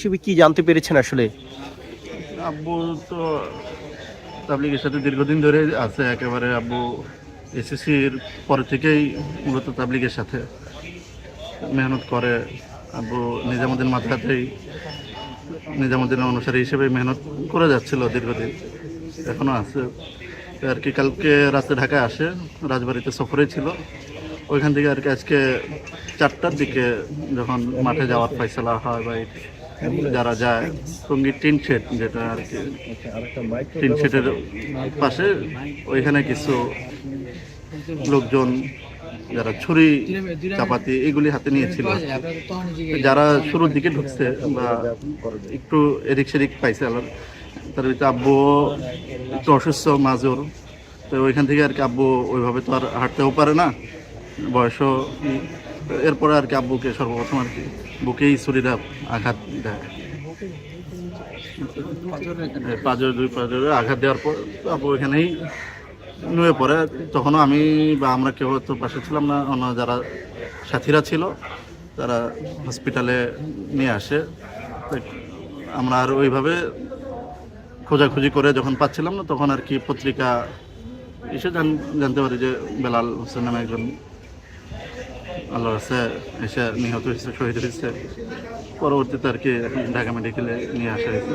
হিসেবে কি জানতে পেরেছেন আসলে? আব্বু তো তাবলিগের সাথে দীর্ঘদিন ধরে আছে, একেবারে আব্বু এসএসসির পরে থেকেই মূলত তাবলিগের সাথে মেহনত করে। আব্বু নিজামুদ্দিন মাথাতেই নিজামুদ্দিনের অনুসারী হিসেবে মেহনত করে যাচ্ছিল দীর্ঘদিন এখনও আছে। আর কি কালকে রাতে ঢাকায় আসে, রাজবাড়িতে সফরে ছিল। ওইখান থেকে আর কি আজকে চারটার দিকে যখন মাঠে যাওয়ার ফয়সলা হয় বা যারা যায় সঙ্গী টিন শেড যেটা আর কি, টিন শেডের পাশে, ওইখানে কিছু লোকজন যারা ছুরি, চাপাতি এগুলি হাতে নিয়েছিল যারা শুরুর দিকে ঢুকছে বা একটু এদিক সেদিক পাইছে আবার তার ভিতরে আব্বু একটু অসুস্থ, মাজুর তো ওইখান থেকে আর কি আব্বু ওইভাবে তো আর হাঁটতেও পারে না, বয়সও। এরপরে আর কি আব্বুকে সর্বপ্রথম আর কি বুকেই ছুরিটা আঘাত দেয়। পাঁজর দুই পাঁজরে আঘাত দেওয়ার পর আব্বু এখানেই নুয়ে পড়ে। তখনও আমি বা আমরা কেউ তো পাশে ছিলাম না, অন্য যারা সাথীরা ছিল, তারা হসপিটালে নিয়ে আসে। আমরা আর ওইভাবে খোঁজাখুঁজি করে যখন পাচ্ছিলাম না, তখন আর কি পত্রিকা এসে জান- জানতে পারি যে বেলাল হোসেন নামে একজন আল্লাহ রাস্তে এসে নিহত হয়েছে শহীদ হয়েছে। পরবর্তীতে আর কি এখন ঢাকা মেডিকেলে নিয়ে আসা হয়েছে।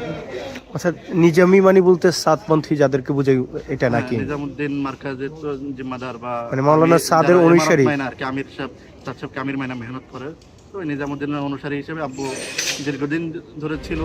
আচ্ছা নিজামি মানে বলতে সাতপন্থী যাদেরকে বুঝে এটা নাকি? হ্যাঁ, নিজামুদ্দিন মার্কাজের জিম্মাদার বা মানে মাওলানা সাদের অনুসারী। আর কি আমির সাহেব তার সাহেব আমির মাইনা মেহনত করে। তো নিজামুদ্দিনের অনুসারী হিসেবে আব্বু দীর্ঘদিন ধরে ছিল।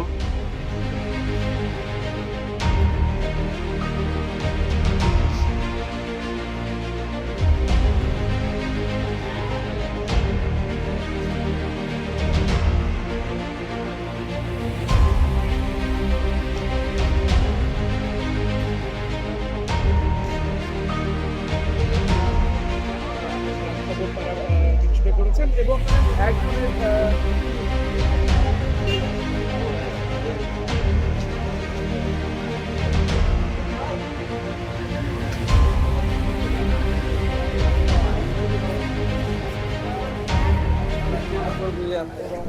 করেছেন এবং একজনের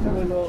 হলো